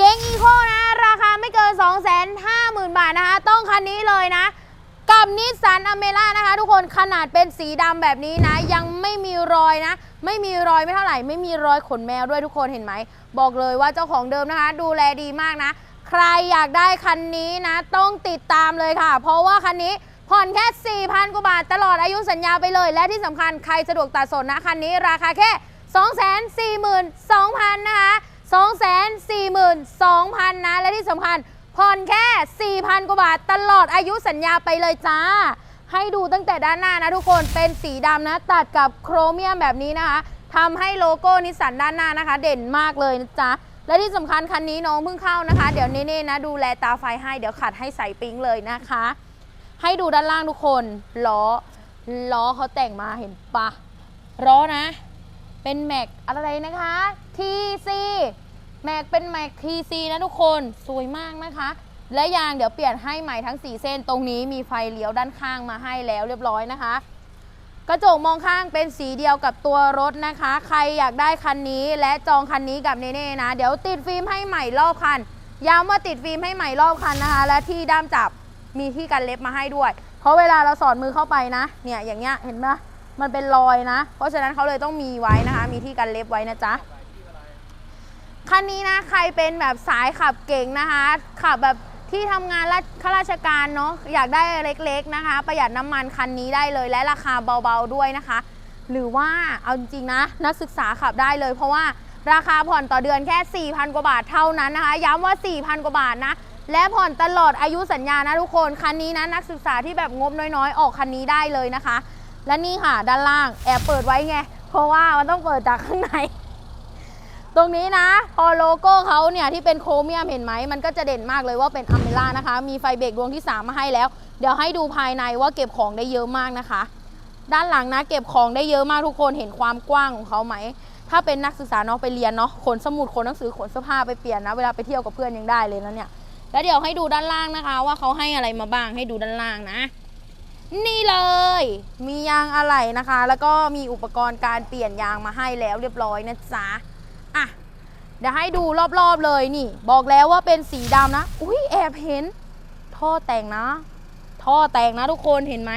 เก๋งอีโคนะ ราคาไม่เกิน 2 5 0 0 0 0 บาทนะคะ ต้องคันนี้เลยนะ กับนิสสันอเมร่านะคะ ทุกคนขนาดเป็นสีดำแบบนี้นะ ยังไม่มีรอยนะ ไม่มีรอยไม่เท่าไหร่ ไม่มีรอยขนแมวด้วยทุกคนเห็นไหม บอกเลยว่าเจ้าของเดิมนะคะ ดูแลดีมากนะ ใครอยากได้คันนี้นะ ต้องติดตามเลยค่ะ เพราะว่าคันนี้ผ่อนแค่ 4,000 กว่าบาท ตลอดอายุสัญญาไปเลย และที่สำคัญใครสะดวกตัดสนนะคันนี้ราคาแค่ 242,000 นะคะ 242,000นะ และที่สำคัญผ่อนแค่ 4,000 กว่าบาท ตลอดอายุสัญญาไปเลยจ้า ให้ดูตั้งแต่ด้านหน้านะทุกคนเป็นสีดำนะ ตัดกับโครเมียมแบบนี้นะคะทำให้โลโก้นิสสันด้านหน้านะคะ เด่นมากเลยนะจ๊ะและที่สำคัญคันนี้น้องเพิ่งเข้านะคะ เดี๋ยวเน่ๆนะ ดูแลตาไฟให้เดี๋ยวขัดให้ใส่ปิ๊งเลยนะคะ ให้ดูด้านล่างทุกคนล้อล้อเขาแต่งมาเห็นปะล้อนะ เป็นแม็กอะไรนะคะ TC แม็กเป็นแม็ก TC นะทุกคนสวยมากนะคะ และยางเดี๋ยวเปลี่ยนให้ใหม่ทั้ง 4 เส้นตรงนี้มีไฟเลี้ยวด้านข้างมาให้แล้วเรียบร้อยนะคะ กระจกมองข้างเป็นสีเดียวกับตัวรถนะคะ ใครอยากได้คันนี้และจองคันนี้กับเนเน่นะ เดี๋ยวติดฟิล์มให้ใหม่รอบคันย้ำว่าติดฟิล์มให้ใหม่รอบคันนะคะ และที่ด้ามจับมีที่กันเล็บมาให้ด้วย เพราะเวลาเราสอดมือเข้าไปนะ เนี่ยอย่างเงี้ยเห็นไหม มันเป็นรอยนะ เพราะฉะนั้นเขาเลยต้องมีไว้นะคะ มีที่กันเล็บไว้นะจ๊ะคันนี้นะใครเป็นแบบสายขับเก่งนะคะ ขับแบบที่ทำงานรข้าราชการเนาะอยากได้เล็กๆนะคะ ประหยัดน้ำมันคันนี้ได้เลย และราคาเบาๆด้วยนะคะ หรือว่าเอาจริงๆนะนักศึกษาขับได้เลย เพราะว่าราคาผ่อนต่อเดือนแค่ 4,000 กว่าบาทเท่านั้นนะคะ ย้ำว่า 4,000 กว่าบาทนะ และผ่อนตลอดอายุสัญญานะทุกคน คันนี้นะนักศึกษาที่แบบงบน้อยๆ ออกคันนี้ได้เลยนะคะ และนี่ค่ะด้านล่างแอบเปิดไว้ไง เพราะว่ามันต้องเปิดจากข้างใน ตรงนี้นะ พอโลโก้เขาเนี่ยที่เป็นโครเมียมเห็นไหม มันก็จะเด่นมากเลยว่าเป็นอเมร่านะคะ มีไฟเบรกดวงที่ 3 มาให้แล้ว เดี๋ยวให้ดูภายในว่าเก็บของได้เยอะมากนะคะ ด้านหลังนะเก็บของได้เยอะมากทุกคนเห็นความกว้างของเขาไหม ถ้าเป็นนักศึกษาเนาะไปเรียนเนาะขนสมุดขนหนังสือขนเสื้อผ้าไปเปลี่ยนนะเวลาไปเที่ยวกับเพื่อนยังได้เลยนะเนี่ยแล้วเดี๋ยวให้ดูด้านล่างนะคะ ว่าเขาให้อะไรมาบ้างให้ดูด้านล่างนะ นี่เลย มียางอะไหล่นะคะ แล้วก็มีอุปกรณ์การเปลี่ยนยางมาให้แล้วเรียบร้อยนะจ๊ะอะเดี๋ยวให้ดูรอบๆเลยนี่ บอกแล้วว่าเป็นสีดำนะ อุ้ยแอบเห็น ท่อแต่งนะ ท่อแต่งนะทุกคนเห็นไหม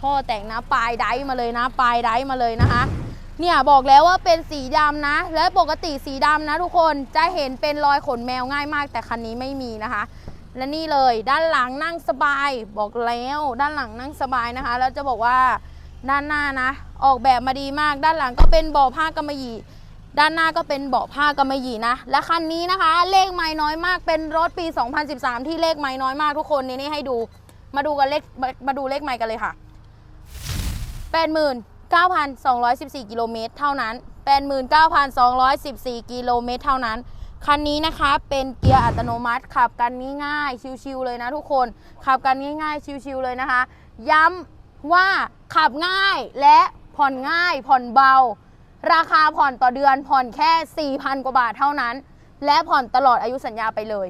ท่อแต่งนะปลายไดมาเลยนะ ปลายไดมาเลยนะคะ เนี่ยบอกแล้วว่าเป็นสีดำนะ และปกติสีดำนะ ทุกคนจะเห็นเป็นรอยขนแมวง่ายมาก แต่คันนี้ไม่มีนะคะ และนี่เลยด้านหลังนั่งสบายบอกแล้วด้านหลังนั่งสบายนะคะ แล้วจะบอกว่าด้านหน้านะ ออกแบบมาดีมาก ด้านหลังก็เป็นเบาะผ้ากำมะหยี่ด้านหน้าก็เป็นเบาะผ้ากำมะหยี่นะ และคันนี้นะคะ เลขไม่น้อยมากเป็นรถปี 2013 ที่เลขไม่น้อยมากทุกคนนี่นี่ให้ดู มาดูกันเลขมาดูเลขไม่กันเลยค่ะ 89,214 กิโลเมตรเท่านั้น 89,214 กิโลเมตรเท่านั้น คันนี้นะคะเป็นเกียร์อัตโนมัติ ขับกันง่ายๆชิวๆเลยนะทุกคน ขับกันง่ายๆชิวๆเลยนะคะ ย้ำว่าขับง่ายและผ่อนง่ายผ่อนเบา ราคาผ่อนต่อเดือนผ่อนแค่ 4,000 กว่าบาทเท่านั้น และผ่อนตลอดอายุสัญญาไปเลย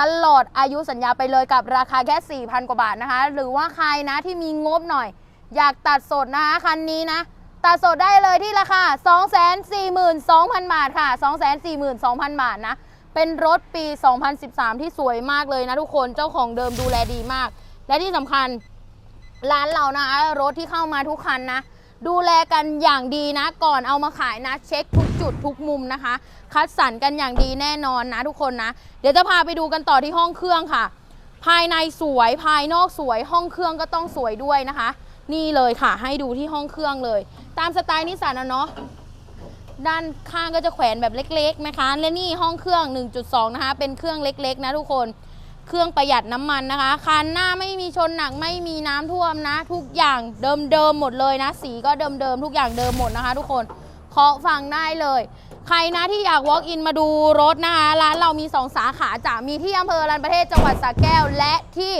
ตลอดอายุสัญญาไปเลยกับราคาแค่ 4,000 กว่าบาทนะคะ หรือว่าใครนะที่มีงบหน่อย อยากตัดสดนะคะคันนี้นะ ตัดสดได้เลยที่ราคา 242,000 บาทค่ะ 242,000 บาทนะ เป็นรถปี 2013 ที่สวยมากเลยนะทุกคน เจ้าของเดิมดูแลดีมาก และที่สำคัญร้านเรานะคะรถที่เข้ามาทุกคันนะ ดูแลกันอย่างดีนะ ก่อนเอามาขายนะ เช็คทุกจุดทุกมุมนะคะ คัดสรรกันอย่างดีแน่นอนนะทุกคนนะ เดี๋ยวจะพาไปดูกันต่อที่ห้องเครื่องค่ะ ภายในสวยภายนอกสวยห้องเครื่องก็ต้องสวยด้วยนะคะ นี่เลยค่ะ ให้ดูที่ห้องเครื่องเลย ตามสไตล์นิสสันนะเนาะด้านข้างก็จะแขวนแบบเล็กๆนะคะและนี่ห้องเครื่อง 1.2 นะคะ เป็นเครื่องเล็กๆ นะทุกคนเครื่องประหยัดน้ำมันนะคะ คันหน้าไม่มีชนหนักไม่มีน้ำท่วมนะ ทุกอย่างเดิมๆหมดเลยนะ สีก็เดิมๆทุกอย่างเดิมหมดนะคะ ทุกคนเคาะฟังได้เลย ใครนะที่อยาก walk in มาดูรถนะคะร้านเรามี 2 สาขาจะมีที่อำเภอรันประเทศจังหวัดสระแก้วและที่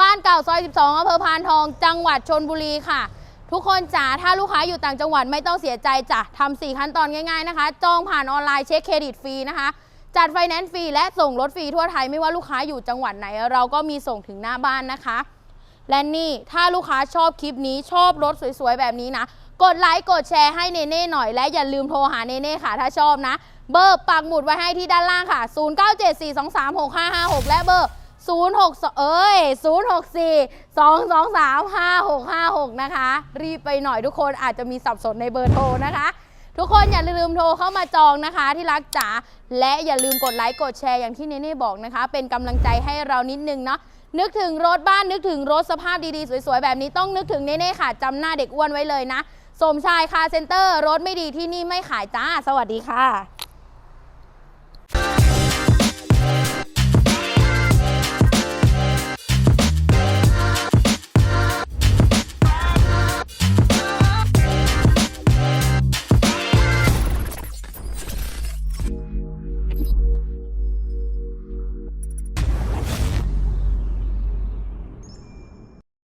บ้านเก่าซอย 12อำเภอพานทอง จังหวัดชนบุรีค่ะ ทุกคนจ๋าถ้าลูกค้าอยู่ต่างจังหวัดไม่ต้องเสียใจจ้ะทำสี่ขั้นตอนง่ายๆนะคะ จองผ่านออนไลน์เช็คเครดิตฟรีนะคะ จัดไฟแนนซ์ฟรีและส่งรถฟรีทั่วไทยไม่ว่าลูกค้าอยู่จังหวัดไหน เราก็มีส่งถึงหน้าบ้านนะคะ และนี่ถ้าลูกค้าชอบคลิปนี้ชอบรถสวยๆแบบนี้นะกดไลค์กดแชร์ให้เนเน่หน่อยและอย่าลืมโทรหาเนเน่ค่ะ ถ้าชอบนะ เบอร์ปักหมุดไว้ให้ที่ด้านล่างค่ะ 0974236556 และเบอร์ 062เอ้ย064 223 5656 นะคะ รีบไปหน่อยทุกคนอาจจะมีสับสนในเบอร์โทรนะคะ ทุกคนอย่าลืมโทรเข้ามาจองนะคะที่รักจ๋าและอย่าลืมกดไลค์กดแชร์อย่างที่เนเน่บอกนะคะ เป็นกำลังใจให้เรานิดนึงเนาะนึกถึงรถบ้านนึกถึงรถสภาพดีๆ สวยๆ แบบนี้ต้องนึกถึงเนเน่ค่ะจำหน้าเด็กอ้วนไว้เลยนะ สมชายคาเซ็นเตอร์ รถไม่ดีที่นี่ไม่ขายจ้า สวัสดีค่ะ